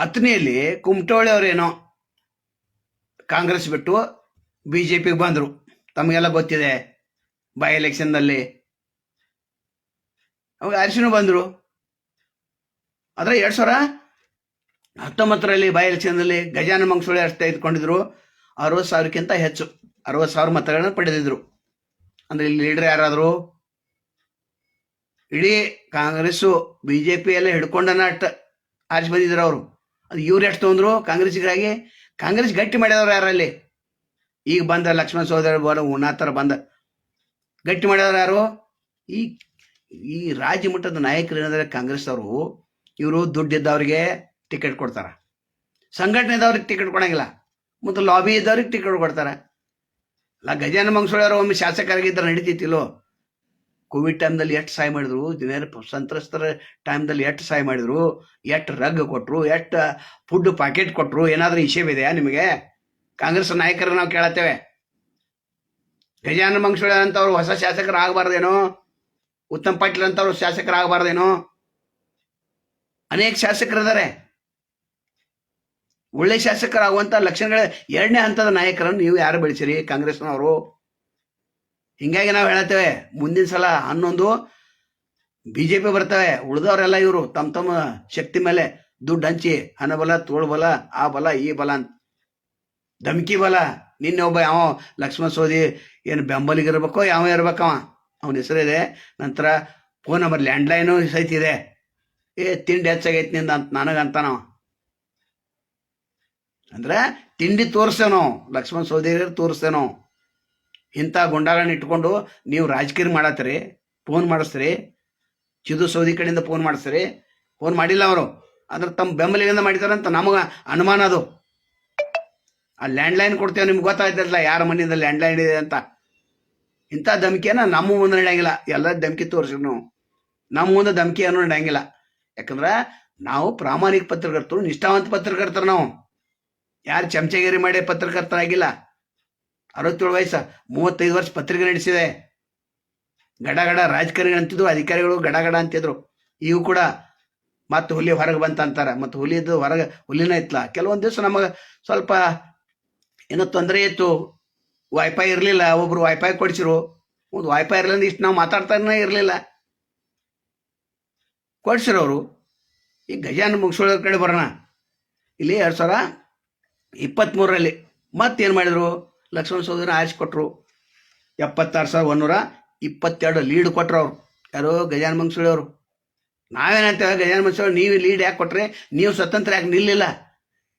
ಹತ್ತನೆಯಲ್ಲಿ ಕುಮಟೋಳಿ ಅವರೇನೋ ಕಾಂಗ್ರೆಸ್ ಬಿಟ್ಟು B J ಪಿಗೆ ಬಂದರು. ತಮಗೆಲ್ಲ ಗೊತ್ತಿದೆ ಬೈ ಎಲೆಕ್ಷನ್ನಲ್ಲಿ ಅವಾಗ ಅರಿಶಿನ ಬಂದರು. ಆದರೆ ಎರಡು ಸಾವಿರ ಹತ್ತೊಂಬತ್ತರಲ್ಲಿ ಬೈ ಎಲೆಕ್ಷನ್ನಲ್ಲಿ ಗಜಾನ ಮಂಗಸೂಳಿ ಅಷ್ಟು ತೆಗೆದುಕೊಂಡಿದ್ರು ಅರವತ್ತು ಸಾವಿರಕ್ಕಿಂತ ಹೆಚ್ಚು, ಅರವತ್ತು ಸಾವಿರ ಮತಗಳನ್ನು ಪಡೆದಿದ್ರು. ಅಂದ್ರೆ ಇಲ್ಲಿ ಲೀಡರ್ ಯಾರಾದರೂ? ಇಡೀ ಕಾಂಗ್ರೆಸ್ಸು ಬಿ ಜೆ ಪಿ ಎಲ್ಲ ಹಿಡ್ಕೊಂಡನ ಅಟ್ಟ ಆರಿಸಿ ಬಂದಿದ್ರು ಅವರು. ಅದು ಇವ್ರು ಎಷ್ಟು ತೊಂದ್ರು? ಕಾಂಗ್ರೆಸ್ಗಾಗಿ ಕಾಂಗ್ರೆಸ್ ಗಟ್ಟಿ ಮಾಡಿದವ್ರು ಯಾರಲ್ಲಿ ಈಗ ಬಂದ ಲಕ್ಷ್ಮಣ ಸೋದರ ಬರೋ ಬಂದ. ಗಟ್ಟಿ ಮಾಡಿದವ್ರು ಯಾರು? ಈ ಈ ರಾಜ್ಯ ಮಟ್ಟದ ನಾಯಕರು ಏನಂದ್ರೆ ಕಾಂಗ್ರೆಸ್ ಅವರು, ಇವರು ದುಡ್ಡಿದ್ದವ್ರಿಗೆ ಟಿಕೆಟ್ ಕೊಡ್ತಾರ. ಸಂಘಟನೆ ಇದ್ದವ್ರಿಗೆ ಟಿಕೆಟ್ ಕೊಡಂಗಿಲ್ಲ. ಮತ್ತು ಲಾಬಿ ಇದ್ದವ್ರಿಗೆ ಟಿಕೆಟ್ ಕೊಡ್ತಾರೆ. ಅಲ್ಲ ಗಜಾನ ಮಂಗಸೂಳರು ಒಮ್ಮೆ ಶಾಸಕರಾಗಿದ್ದರೆ ನಡೀತಿತ್ತಿಲ್ಲೋ ಕೋವಿಡ್ ಟೈಮ್ದಲ್ಲಿ ಎಷ್ಟು ಸಹಾಯ ಮಾಡಿದ್ರು? ಜನರ ಸಂತ್ರಸ್ತರ ಟೈಮ್ದಲ್ಲಿ ಎಷ್ಟು ಸಹಾಯ ಮಾಡಿದ್ರು? ಎಷ್ಟು ರಗ್ ಕೊಟ್ಟರು ಎಷ್ಟು ಫುಡ್ ಪ್ಯಾಕೆಟ್ ಕೊಟ್ಟರು ಏನಾದರೂ ಹಿಸೇಬ್ ಇದೆಯಾ ನಿಮಗೆ? ಕಾಂಗ್ರೆಸ್ ನಾಯಕರು ನಾವು ಕೇಳತ್ತೇವೆ. ಗಜಾನ ಮಂಗಸೂಳ ಅಂತವ್ರು ಹೊಸ ಶಾಸಕರು ಆಗಬಾರ್ದೇನೋ? ಉತ್ತಮ್ ಪಾಟೀಲ್ ಅಂತವ್ರು ಶಾಸಕರು ಆಗಬಾರ್ದೇನೋ? ಅನೇಕ ಶಾಸಕರಿದ್ದಾರೆ. ಒಳ್ಳೆ ಶಾಸಕರಾಗುವಂಥ ಲಕ್ಷಣಗಳ ಎರಡನೇ ಹಂತದ ನಾಯಕರನ್ನು ನೀವು ಯಾರು ಬೆಳೆಸಿರಿ? ಕಾಂಗ್ರೆಸ್ನವರು? ಹಿಂಗಾಗಿ ನಾವು ಹೇಳತ್ತೇವೆ, ಮುಂದಿನ ಸಲ ಹನ್ನೊಂದು ಬಿ ಜೆ ಪಿ ಬರ್ತವೆ, ಉಳಿದವರೆಲ್ಲ ಇವರು ತಮ್ಮ ತಮ್ಮ ಶಕ್ತಿ ಮೇಲೆ ದುಡ್ಡು ಹಂಚಿ, ಹಣ ಬಲ, ತೋಳು ಬಲ, ಆ ಬಲ, ಈ ಬಲ ಅಂತ. ಧಮಕಿ ಬಲ, ನಿನ್ನೆ ಒಬ್ಬ ಯಾವ ಲಕ್ಷ್ಮಣ ಸೋದಿ ಏನು ಬೆಂಬಲಿಗಿರ್ಬೇಕೋ ಯಾವ ಇರ್ಬೇಕವ? ಅವನ ಹೆಸರಿದೆ ನಂತರ ಫೋನ್ ನಂಬರ್ ಲ್ಯಾಂಡ್ಲೈನು ಸಹಿತ ಇದೆ. ಏ, ತಿಂಡಿ ಹೆಚ್ಚಾಗೈತಿ ನಿಂದ ಅಂತ ನನಗಂತಾನವ ಅಂದ್ರೆ ತಿಂಡಿ ತೋರಿಸ್ತೇನೋ ಲಕ್ಷ್ಮಣ ಸೋದರಿ ತೋರಿಸ್ತೇನೋ ಇಂಥ ಗುಂಡಾಗಳನ್ನ ಇಟ್ಕೊಂಡು ನೀವು ರಾಜಕೀಯ ಮಾಡತ್ತೀರಿ ಫೋನ್ ಮಾಡಿಸ್ತೀರಿ ಚಿದು ಸೌದಿ ಕಡೆಯಿಂದ ಫೋನ್ ಮಾಡಿಸ್ತೀರಿ. ಫೋನ್ ಮಾಡಿಲ್ಲ ಅವರು. ಅಂದ್ರೆ ತಮ್ಮ ಬೆಂಬಲಿಗಿಂದ ಮಾಡಿದಾರಂತ ನಮಗೆ ಅನುಮಾನ ಅದು. ಆ ಲ್ಯಾಂಡ್ಲೈನ್ ಕೊಡ್ತೇವೆ ನಿಮ್ಗೆ ಗೊತ್ತಾಯ್ತಲ್ಲ ಯಾರ ಮನೆಯಿಂದ ಲ್ಯಾಂಡ್ಲೈನ್ ಇದೆ ಅಂತ. ಇಂಥ ಧಮಕಿಯನ್ನ ನಮ್ಮ ಮುಂದೆ ನಡೆಯಂಗಿಲ್ಲ. ಎಲ್ಲ ಧಮಕಿ ತೋರಿಸ್ರಿ ನಾವು ನಮ್ಮ ಮುಂದೆ ಧಮಕಿ ನಡೆಯಂಗಿಲ್ಲ. ಯಾಕಂದ್ರೆ ನಾವು ಪ್ರಾಮಾಣಿಕ ಪತ್ರಕರ್ತರು, ನಿಷ್ಠಾವಂತ ಪತ್ರಕರ್ತರು ನಾವು. ಯಾರು ಚಮಚಗಿರಿ ಮಾಡಿ ಪತ್ರಕರ್ತರಾಗಿಲ್ಲ. ಅರವತ್ತೇಳು ವಯಸ್ಸ, ಮೂವತ್ತೈದು ವರ್ಷ ಪತ್ರಿಕೆ ನಡೆಸಿದೆ. ಗಡಗಡ ಗಡ ರಾಜಕಾರಣಿ ಅಂತಿದ್ರು, ಅಧಿಕಾರಿಗಳು ಗಡಗಡ ಗಡ ಅಂತಿದ್ರು. ಇವು ಕೂಡ ಮತ್ತೆ ಹುಲಿ ಹೊರಗೆ ಬಂತ ಅಂತಾರೆ. ಮತ್ತು ಹುಲಿದು ಹೊರಗೆ, ಹುಲಿನ ಇತ್ತಲ್ಲ ಕೆಲವೊಂದು ದಿವಸ ನಮಗೆ ಸ್ವಲ್ಪ ಏನೋ ತೊಂದರೆ ಇತ್ತು. ವೈಫೈ ಇರಲಿಲ್ಲ, ಒಬ್ರು ವೈಫೈ ಕೊಡಿಸಿರು. ಒಂದು ವೈಫೈ ಇರಲಿಲ್ಲ ಇಷ್ಟು ನಾವು ಮಾತಾಡ್ತಾನೆ ಇರಲಿಲ್ಲ. ಕೊಡ್ಸಿರು ಅವರು. ಈ ಗಜಾನ ಮುಗಿಸೋಳ ಕಡೆ ಬರೋಣ. ಇಲ್ಲಿ ಎರಡು ಸಾವಿರ ಇಪ್ಪತ್ತ್ಮೂರರಲ್ಲಿ ಮತ್ತೇನು ಮಾಡಿದರು? ಲಕ್ಷ್ಮಣ ಸೋದರ ಆರಿಸಿಕೊಟ್ರು ಎಪ್ಪತ್ತಾರು ಸಾವಿರದ ಒಂದೂರ ಇಪ್ಪತ್ತೆರಡು ಲೀಡ್ ಕೊಟ್ರು ಅವರು. ಯಾರೋ ಗಜಾನ ಮಂಗಸೂಳಿ ಅವರು. ನಾವೇನಂತೇವೆ ಗಜಾನ ಮಂಗಸೂಳಿ ನೀವು ಲೀಡ್ ಯಾಕೆ ಕೊಟ್ರೆ? ನೀವು ಸ್ವತಂತ್ರ ಯಾಕೆ ನಿಲ್ಲಿಲ್ಲ?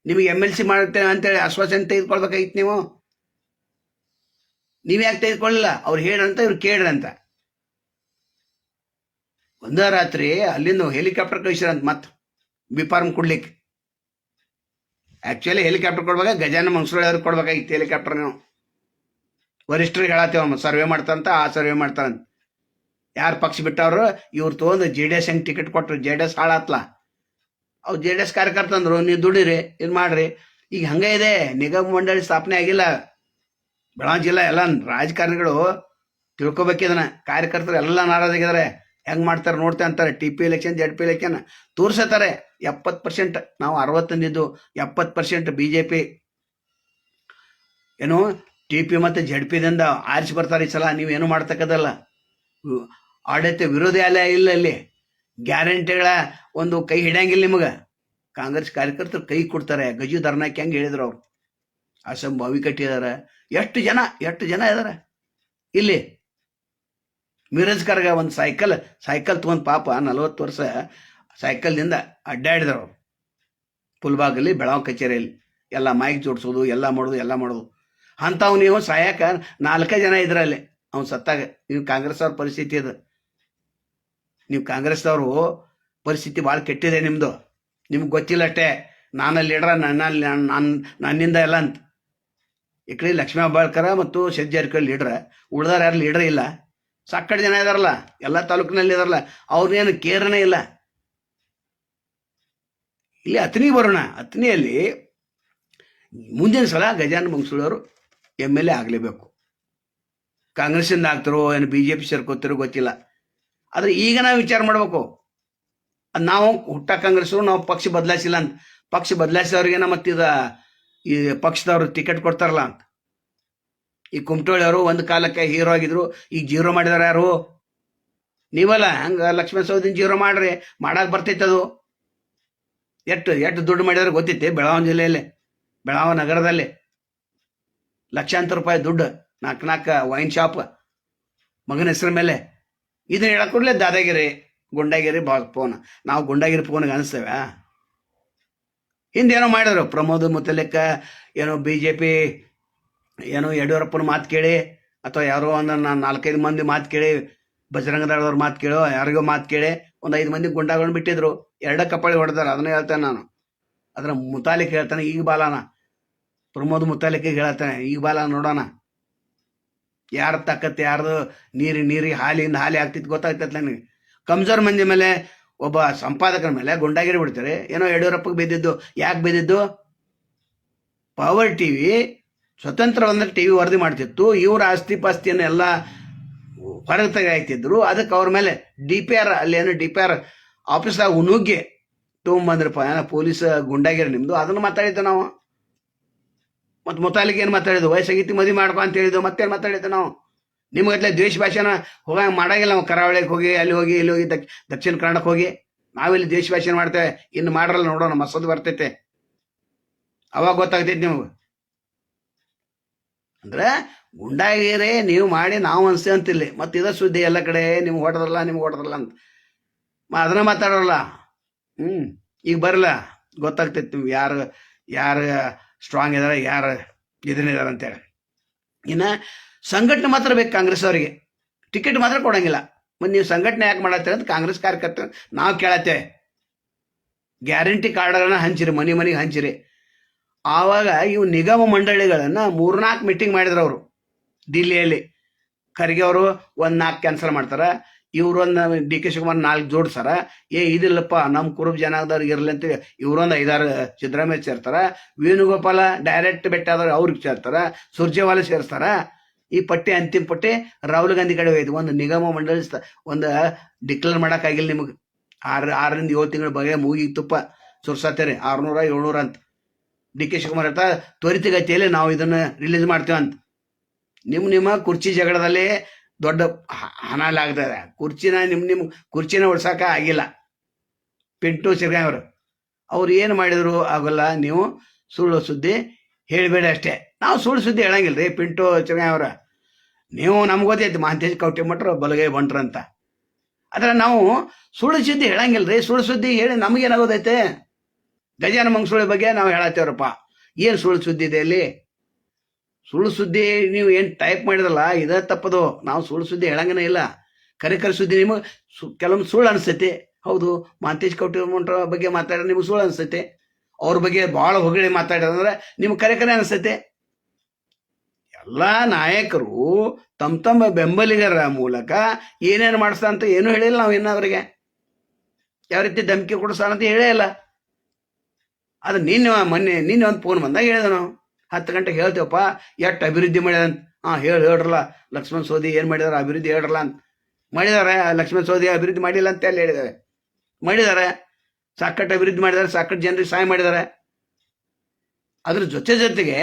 ನಿಮಗೆ ಎಂ ಎಲ್ ಸಿ ಮಾಡುತ್ತೇವೆ ಅಂತೇಳಿ ಆಶ್ವಾಸನೆ ತೆಗೆದುಕೊಳ್ಬೇಕಾಗಿತ್ತು ನೀವು. ನೀವು ಯಾಕೆ ತೆಗೆದುಕೊಳ್ಳಿಲ್ಲ? ಅವ್ರು ಹೇಳಂತ ಇವ್ರು ಕೇಳ್ರಂತ. ಒಂದೇ ರಾತ್ರಿ ಅಲ್ಲಿಂದ ಹೆಲಿಕಾಪ್ಟರ್ ಕಳಿಸಿರಂತ ಮತ್ತೆ ಬಿಫಾರ್ಮ್ ಕೊಡ್ಲಿಕ್ಕೆ. ಆಕ್ಚುಲಿ ಹೆಲಿಕಾಪ್ಟರ್ ಕೊಡ್ಬೇಕ ಗಜಾನ ಮಂಗಸೂಳಿ ಅವ್ರಿಗೆ ಕೊಡ್ಬೇಕಾಗಿತ್ತು ಹೆಲಿಕಾಪ್ಟರ್ ನೀವು ವರಿಷ್ಠರಿಗೆ ಹೇಳತ್ತೇವ ಸರ್ವೆ ಮಾಡ್ತಾರಂತ ಆ ಸರ್ವೆ ಮಾಡ್ತಾರಂತ ಯಾರು ಪಕ್ಷ ಬಿಟ್ಟವ್ರು, ಇವ್ರು ತೊಗೊಂಡು ಜೆ ಡಿ ಎಸ್ ಹೆಂಗೆ ಟಿಕೆಟ್ ಕೊಟ್ರು? ಜೆ ಡಿ ಎಸ್ ಹಾಳಾತ್ಲ ಅವ್ರು ಜೆ ಡಿ ಎಸ್ ಕಾರ್ಯಕರ್ತ ಅಂದ್ರು, ನೀವು ದುಡಿರಿ, ಇದು ಮಾಡ್ರಿ. ಈಗ ಹಂಗೆ ಇದೆ, ನಿಗಮ ಮಂಡಳಿ ಸ್ಥಾಪನೆ ಆಗಿಲ್ಲ. ಬೆಳಗಾವಿ ಜಿಲ್ಲಾ ಎಲ್ಲ ರಾಜಕಾರಣಿಗಳು ತಿಳ್ಕೊಬೇಕಿದನ ಕಾರ್ಯಕರ್ತರು ಎಲ್ಲ ನಾರಾಜಾಗಿದ್ದಾರೆ ಹೆಂಗ್ ಮಾಡ್ತಾರೆ ನೋಡ್ತಾ ಅಂತಾರೆ. T P election Z P election ತೋರ್ಸತ್ತಾರೆ. ಎಪ್ಪತ್ತು ಪರ್ಸೆಂಟ್ ನಾವು ಅರವತ್ತೊಂದಿದ್ದು ಎಪ್ಪತ್ತು ಪರ್ಸೆಂಟ್ ಬಿ ಜೆ ಪಿ ಏನು ಟಿ ಪಿ ಮತ್ತು ಜೆಡ್ ಪಿದಿಂದ ಆರಿಸಿ ಬರ್ತಾರೆ ಈ ಸಲ ನೀವೇನು ಮಾಡ್ತಕ್ಕದಲ್ಲ ಆಡಳಿತ ವಿರೋಧಿ ವಿರೋಧಾಲಯ ಇಲ್ಲ ಇಲ್ಲಿ. ಗ್ಯಾರಂಟಿಗಳ ಒಂದು ಕೈ ಹಿಡಿಯಂಗಿಲ್ಲ ನಿಮಗೆ. ಕಾಂಗ್ರೆಸ್ ಕಾರ್ಯಕರ್ತರು ಕೈ ಕೊಡ್ತಾರೆ. ಗಜು ಧರ್ನಾಕಿ ಹೆಂಗೆ ಹೇಳಿದ್ರು ಅವ್ರು? ಅಸಂಭಾವಿ ಕಟ್ಟಿದಾರೆ. ಎಷ್ಟು ಜನ ಎಷ್ಟು ಜನ ಇದ್ದಾರೆ ಇಲ್ಲಿ. ಮಿರಜ್ ಕರ್ಗ ಒಂದು ಸೈಕಲ್ ಸೈಕಲ್ ತೊಗೊಂಡು ಪಾಪ ನಲವತ್ತು ವರ್ಷ ಸೈಕಲ್ದಿಂದ ಅಡ್ಡಾಡಿದ್ರು ಅವರು ಪುಲ್ಬಾಗಲ್ಲಿ ಬೆಳಗಾವ್ ಕಚೇರಿಯಲ್ಲಿ ಎಲ್ಲ ಮೈಕ್ ಜೋಡಿಸೋದು, ಎಲ್ಲ ಮಾಡೋದು ಎಲ್ಲ ಮಾಡೋದು. ಅಂಥವು ನೀವು ಸಾಯಕ ನಾಲ್ಕೇ ಜನ ಇದ್ರಲ್ಲಿ. ಅವ್ನು ಸತ್ತಾಗ, ನೀವು ಕಾಂಗ್ರೆಸ್ ಅವ್ರ ಪರಿಸ್ಥಿತಿ ಅದು. ನೀವು ಕಾಂಗ್ರೆಸ್ದವರು ಪರಿಸ್ಥಿತಿ ಭಾಳ ಕೆಟ್ಟಿದೆ ನಿಮ್ಮದು ನಿಮ್ಗೆ ಗೊತ್ತಿಲ್ಲ ಅಷ್ಟೇ ನಾನು ಲೀಡ್ರ ನನ್ನ ನನ್ನ ನನ್ನಿಂದ ಎಲ್ಲ ಅಂತ. ಈ ಕಡೆ ಲಕ್ಷ್ಮೀ ಹೆಬ್ಬಾಳ್ಕರ ಮತ್ತು ಜಾರಕಿಹೊಳಿ ಲೀಡ್ರ ಉಳ್ದಾರ ಯಾರು ಲೀಡ್ರ್ ಇಲ್ಲ. ಸಾಕಷ್ಟು ಜನ ಇದಾರಲ್ಲ, ಎಲ್ಲ ತಾಲೂಕಿನಲ್ಲಿ ಇದಾರಲ್ಲ ಅವ್ರನ್ನೇನು ಕೇರನೇ ಇಲ್ಲ. ಇಲ್ಲಿ ಅತ್ನಿ ಬರೋಣ. ಅತ್ನಿಯಲ್ಲಿ ಮುಂದಿನ ಸಲ ಗಜಾನ ಮಂಗಸೂಳವರು ಎಂ ಎಲ್ ಎ ಆಗಲೇಬೇಕು. ಕಾಂಗ್ರೆಸ್ಸಿಂದ ಆಗ್ತಾರೋ ಏನು ಬಿ ಜೆ ಪಿ ಸೇರ್ಕೋತಿರೋ ಗೊತ್ತಿಲ್ಲ. ಆದರೆ ಈಗ ನಾವು ವಿಚಾರ ಮಾಡಬೇಕು. ನಾವು ಹುಟ್ಟ ಕಾಂಗ್ರೆಸ್ಸು ನಾವು ಪಕ್ಷ ಬದಲಾಯಿಸಿಲ್ಲ ಅಂತ. ಪಕ್ಷ ಬದಲಾಯಿಸಿದವ್ರಿಗೇನ ಮತ್ತಿದ ಈ ಪಕ್ಷದವ್ರು ಟಿಕೆಟ್ ಕೊಡ್ತಾರಲ್ಲ ಅಂತ. ಈ ಕುಮಟೋಳಿ ಅವರು ಒಂದು ಕಾಲಕ್ಕೆ ಹೀರೋ ಆಗಿದ್ರು, ಈಗ ಜೀರೋ ಮಾಡಿದಾರ ಯಾರು? ನೀವಲ್ಲ, ಹಂಗ ಲಕ್ಷ್ಮಣ ಸೌದಿನ ಜೀರೋ ಮಾಡ್ರಿ ಮಾಡಕ್ಕೆ ಬರ್ತೈತೆ ಅದು. ಎಷ್ಟು ಎಷ್ಟು ದುಡ್ಡು ಮಾಡಿದ್ರೆ ಗೊತ್ತಿತ್ತು, ಬೆಳಗಾವಿ ಜಿಲ್ಲೆಯಲ್ಲಿ, ಬೆಳಗಾವಿ ನಗರದಲ್ಲಿ ಲಕ್ಷಾಂತರ ರೂಪಾಯಿ ದುಡ್ಡು ನಾಲ್ಕು ನಾಲ್ಕು ವೈನ್ ಶಾಪ್, ಮಗನ ಹೆಸರ ಮೇಲೆ. ಇದನ್ನ ಹೇಳಕ್ ಕೂಡಲೇ ದಾದಾಗಿರಿ, ಗುಂಡಾಗಿರಿ ಬಾ ಫೋನ್. ನಾವು ಗುಂಡಾಗಿರಿ ಫೋನ್ಗೆ ಅನಿಸ್ತೇವೆ. ಹಿಂದೇನೋ ಮಾಡಿದ್ರು, ಪ್ರಮೋದ್ ಮುತ್ತಲಿಕ್ಕ ಏನೋ ಬಿ ಜೆ ಪಿ ಏನೋ ಯಡಿಯೂರಪ್ಪನ ಮಾತು ಕೇಳಿ, ಅಥವಾ ಯಾರೋ ಒಂದು ನಾಲ್ಕೈದು ಮಂದಿ ಮಾತು ಕೇಳಿ ಬಜರಂಗದಳದವ್ರ ಮಾತು ಕೇಳೋ, ಯಾರಿಗೋ ಮಾತು ಕೇಳಿ ಒಂದು ಐದು ಮಂದಿ ಗುಂಡಾಗಳನ್ನ ಬಿಟ್ಟಿದ್ರು. ಎರಡ ಕಪ್ಪಾಳಿ ಹೊಡೆದಾರ. ಅದನ್ನ ಹೇಳ್ತೇನೆ ನಾನು. ಅದ್ರ ಮುತಾಲಿಕ್ ಹೇಳ್ತಾನೆ. ಈಗ ಬಾಲಾನ ಪ್ರಮೋದ್ ಮುತಾಲಿಕ್ಕಿಗೆ ಹೇಳ್ತಾನೆ. ಈಗ ಬಾಲ ನೋಡೋಣ. ಯಾರ ತಾಕತ್, ಯಾರ್ದು ನೀರಿ ನೀರಿಗೆ ಹಾಲಿಂದ ಹಾಲಿ ಆಗ್ತಿತ್ತು ಗೊತ್ತಾಗ್ತೈತೆ ನನಗೆ ಕಮ್ಜೋರ್ ಮಂದಿ ಮೇಲೆ ಒಬ್ಬ ಸಂಪಾದಕರ ಮೇಲೆ ಗುಂಡಾಗಿರಿ ಬಿಡ್ತಾರೆ. ಏನೋ ಯಡಿಯೂರಪ್ಪಗೆ ಬಿದ್ದಿದ್ದು. ಯಾಕೆ ಬಿದ್ದಿದ್ದು? ಪವರ್ ಟಿವಿ ಸ್ವತಂತ್ರ ಒಂದ್ರೆ ಟಿವಿ ವರದಿ ಮಾಡ್ತಿತ್ತು. ಇವ್ರ ಆಸ್ತಿ ಪಾಸ್ತಿಯನ್ನು ಎಲ್ಲ ಹೊರಗೆ ತೆಗಾಯ್ತಿದ್ರು ಅದಕ್ಕೆ ಅವ್ರ ಮೇಲೆ ಡಿ ಪಿ ಆರ್, ಅಲ್ಲಿ ಏನು ಡಿ ಪಿ ಆರ್ ಆಫೀಸ್ದಾಗ ಉನುಗ್ಗೆ ತೊಗೊಂಬಂದ್ರಪ್ಪ. ಏನೋ ಪೊಲೀಸ್ ಗುಂಡಾಗಿರ ನಿಮ್ದು. ಅದನ್ನು ಮಾತಾಡಿದ್ದು ನಾವು. ಮತ್ತು ಮುತಾಲಿಗೆ ಏನು ಮಾತಾಡಿದ್ದು? ವಯಸ್ಸಾಗಿತ್ತು ಮದುವೆ ಮಾಡ್ಕೊ ಅಂತ ಹೇಳಿದ್ದು. ಮತ್ತೇನು ಮಾತಾಡಿದ್ದು ನಾವು? ನಿಮಗತ್ಲೆ ದ್ವೇಷ ಭಾಷೆನ ಹೋಗಂಗೆ ಮಾಡಂಗಿಲ್ಲ ನಾವು. ಕರಾವಳಿಗೆ ಹೋಗಿ, ಅಲ್ಲಿ ಹೋಗಿ, ಇಲ್ಲಿ ಹೋಗಿ, ದಕ್, ದಕ್ಷಿಣ ಕನ್ನಡಕ್ಕೆ ಹೋಗಿ. ನಾವಿಲ್ಲಿ ದ್ವೇಷ ಭಾಷೆ ಮಾಡ್ತೇವೆ. ಇನ್ನು ಮಾಡ್ರಲ್ಲ ನೋಡೋಣ ಮಸದ್ ಬರ್ತೈತೆ. ಅವಾಗ ಗೊತ್ತಾಗ್ತೈತಿ ನಿಮಗೆ. ಅಂದ್ರೆ ಗುಂಡಾಗಿರಿ, ನೀವು ಮಾಡಿ ನಾವು ಅನ್ಸೆ ಅಂತಿಲ್ಲಿ ಮತ್ತೆ ಇದ ಸುದ್ದಿ ಎಲ್ಲ ಕಡೆ, ನಿಮ್ಗೆ ಹೊಡೆದ್ರಲ್ಲ ನಿಮ್ಗೆ ಹೊಡೆದ್ರಲ್ಲ ಅಂತ. ಅದನ್ನ ಮಾತಾಡೋಲ್ಲ ಹ್ಞೂ ಈಗ ಬರಲ್ಲ ಗೊತ್ತಾಗ್ತೈತಿ ನಿಮ್ಗೆ ಯಾರು ಯಾರು ಸ್ಟ್ರಾಂಗ್ ಇದಾರೆ, ಯಾರು ಇದನ್ನಿದಾರೆ ಅಂತೇಳಿ. ಇನ್ನು ಸಂಘಟನೆ ಮಾತ್ರ ಬೇಕು ಕಾಂಗ್ರೆಸ್ ಅವರಿಗೆ. ಟಿಕೆಟ್ ಮಾತ್ರ ಕೊಡಂಗಿಲ್ಲ. ಮತ್ತೆ ನೀವು ಸಂಘಟನೆ ಯಾಕೆ ಮಾಡತ್ತೀರ ಅಂತ ಕಾಂಗ್ರೆಸ್ ಕಾರ್ಯಕರ್ತ ನಾವು ಕೇಳತ್ತೇವೆ ಗ್ಯಾರಂಟಿ ಕಾರ್ಡ್ಗಳನ್ನ ಹಂಚಿರಿ, ಮನೆ ಮನೆಗೆ ಹಂಚಿರಿ. ಆವಾಗ ಇವು ನಿಗಮ ಮಂಡಳಿಗಳನ್ನ ಮೂರ್ನಾಲ್ಕು ಮೀಟಿಂಗ್ ಮಾಡಿದ್ರು ಅವರು. ದಿಲ್ಲಿಯಲ್ಲಿ ಖರ್ಗೆ ಅವರು ಒಂದು ನಾಲ್ಕು ಕ್ಯಾನ್ಸಲ್ ಮಾಡ್ತಾರೆ. ಇವ್ರು ಒಂದು ಡಿ ಕೆ ಶಿವಕುಮಾರ್ ನಾಲ್ಕು ಜೋಡ್ಸಾರ ಏ, ಇದಿಲ್ಲಪ್ಪ ನಮ್ಮ ಕುರುಬ್ ಜನಾಂಗದವ್ರಿಗೆ ಇರಲಿ ಅಂತ ಇವ್ರೊಂದು ಐದಾರು ಸಿದ್ದರಾಮಯ್ಯ ಸೇರ್ತಾರೆ. ವೇಣುಗೋಪಾಲ ಡೈರೆಕ್ಟ್ ಬೆಟ್ಟ ಆದವ್ರು ಅವ್ರಿಗೆ ಸೇರ್ತಾರೆ. ಸುರ್ಜೇವಾಲ ಸೇರಿಸ್ತಾರ. ಈ ಪಟ್ಟಿ ಅಂತಿಮ ಪಟ್ಟಿ ರಾಹುಲ್ ಗಾಂಧಿ ಕಡೆ ಹೋಯ್ತು. ಒಂದು ನಿಗಮ ಮಂಡಳಿ ಒಂದು ಡಿಕ್ಲೇರ್ ಮಾಡೋಕ್ಕಾಗಿಲ್ಲ ನಿಮಗೆ. ಆರು, ಆರರಿಂದ ಏಳು ತಿಂಗಳ ಬಗ್ಗೆ ಮುಗಿತುಪ್ಪ ಸುರ್ಸಾತೇರಿ ಆರುನೂರ ಏಳ್ನೂರ ಅಂತ. ಡಿ ಕೆ ಶಿವಕುಮಾರ್ ಹೇಳ್ತಾ, ತ್ವರಿತಗತಿಯಲ್ಲಿ ನಾವು ಇದನ್ನ ರಿಲೀಸ್ ಮಾಡ್ತೇವೆ ಅಂತ ನಿಮ್ಮ ನಿಮ್ಮ ಕುರ್ಚಿ ಜಗಳದಲ್ಲಿ ದೊಡ್ಡ ಹ- ಹನಾಲ ಆಗ್ತದೆ. ಕುರ್ಚಿನ ನಿಮ್ಮ ನಿಮ್ಮ ಕುರ್ಚಿನ ಉಳ್ಸಕ ಆಗಿಲ್ಲ. ಪಿಂಟು ಸಿರ್ಗಾಯ್ ಅವರು. ಅವ್ರು ಏನು ಮಾಡಿದ್ರು ಆಗೋಲ್ಲ, ನೀವು ಸುಳ್ಳು ಸುದ್ದಿ ಹೇಳಬೇಡಿ ಅಷ್ಟೇ. ನಾವು ಸುಳ್ಳು ಸುದ್ದಿ ಹೇಳಂಗಿಲ್ಲ ರೀ ಪಿಂಟು ಸಿರ್ಗಾಯ್ ಅವರ. ನೀವು ನಮ್ಗೆ ಗೊತ್ತೈತಿ ಕೌಟಿ ಮಟ್ರು ಬಲಗೈ ಬಂಟ್ರ ಅಂತ. ಆದ್ರೆ ನಾವು ಸುಳ್ಳು ಸುದ್ದಿ ಹೇಳಂಗಿಲ್ಲ ರೀ ಸುಳ್ಳು ಸುದ್ದಿ ಹೇಳಿ ನಮಗೇನಾಗೋದೈತೆ ಗಜಾನ ಮಂಗಸುಳಿ ಬಗ್ಗೆ ನಾವು ಹೇಳತ್ತೇವ್ರಪ್ಪ. ಏನು ಸುಳ್ಳು ಸುದ್ದಿ ಇದೆ ಇಲ್ಲಿ? ಸುಳ್ಳು ಸುದ್ದಿ ನೀವು ಏನು ಟೈಪ್ ಮಾಡಿದಲ್ಲ ಇದ ತಪ್ಪದು. ನಾವು ಸುಳ್ಳು ಸುದ್ದಿ ಹೇಳಂಗನೇ ಇಲ್ಲ. ಕರೆ ಸುದ್ದಿ ನಿಮಗೆ ಸು, ಕೆಲವೊಂದು ಸುಳ್ಳು ಅನಿಸ್ತೈತಿ. ಹೌದು, ಮಾಂತೇಶ್ ಕೌಟಿ ಮಂಟ್ರ ಬಗ್ಗೆ ಮಾತಾಡಿದ್ರೆ ನಿಮ್ಗೆ ಸುಳ್ಳು ಅನಿಸ್ತೈತೆ. ಅವ್ರ ಬಗ್ಗೆ ಭಾಳ ಹೊಗಳಿ ಮಾತಾಡಿದ್ರೆ ನಿಮ್ಗೆ ಕರೆ ಕರೆ ಅನಿಸ್ತೈತಿ. ಎಲ್ಲ ನಾಯಕರು ತಮ್ಮ ತಮ್ಮ ಬೆಂಬಲಿಗರ ಮೂಲಕ ಏನೇನು ಮಾಡಿಸ್ತಾ ಅಂತ ಏನೂ ಹೇಳಿಲ್ಲ ನಾವು ಏನಾದ್ರಿಗೆ ಯಾವ ರೀತಿ ಧಮಕಿ ಕೊಡಿಸ್ತಾನಂತ ಹೇಳೇ ಇಲ್ಲ. ಅದು ನಿನ್ನೆ, ಮೊನ್ನೆ, ನಿನ್ನೆ ಒಂದು ಫೋನ್ ಬಂದಾಗ ಹೇಳಿದೆ ನಾವು ಹತ್ತು ಗಂಟೆಗೆ ಹೇಳ್ತೇವಪ್ಪ, ಎಷ್ಟು ಅಭಿವೃದ್ಧಿ ಮಾಡ್ಯಾರ ಅಂತ ಹಾಂ, ಹೇಳಿ, ಹೇಳ್ರಲ್ಲ. ಲಕ್ಷ್ಮಣ್ ಸೋದಿ ಏನು ಮಾಡಿದಾರೆ? ಅಭಿವೃದ್ಧಿ ಹೇಳ್ರಲ್ಲ ಅಂತ. ಮಾಡಿದ್ದಾರೆ ಲಕ್ಷ್ಮಣ್ ಸೋದಿ ಅಭಿವೃದ್ಧಿ ಮಾಡಿಲ್ಲ ಅಂತ ಅಲ್ಲಿ ಹೇಳಿದ್ದಾರೆ. ಮಾಡಿದ್ದಾರೆ ಸಾಕಟ್ಟು ಅಭಿವೃದ್ಧಿ ಮಾಡಿದ್ದಾರೆ ಸಾಕಷ್ಟು ಜನರಿಗೆ ಸಹಾಯ ಮಾಡಿದ್ದಾರೆ ಅದ್ರ ಜೊತೆ ಜೊತೆಗೆ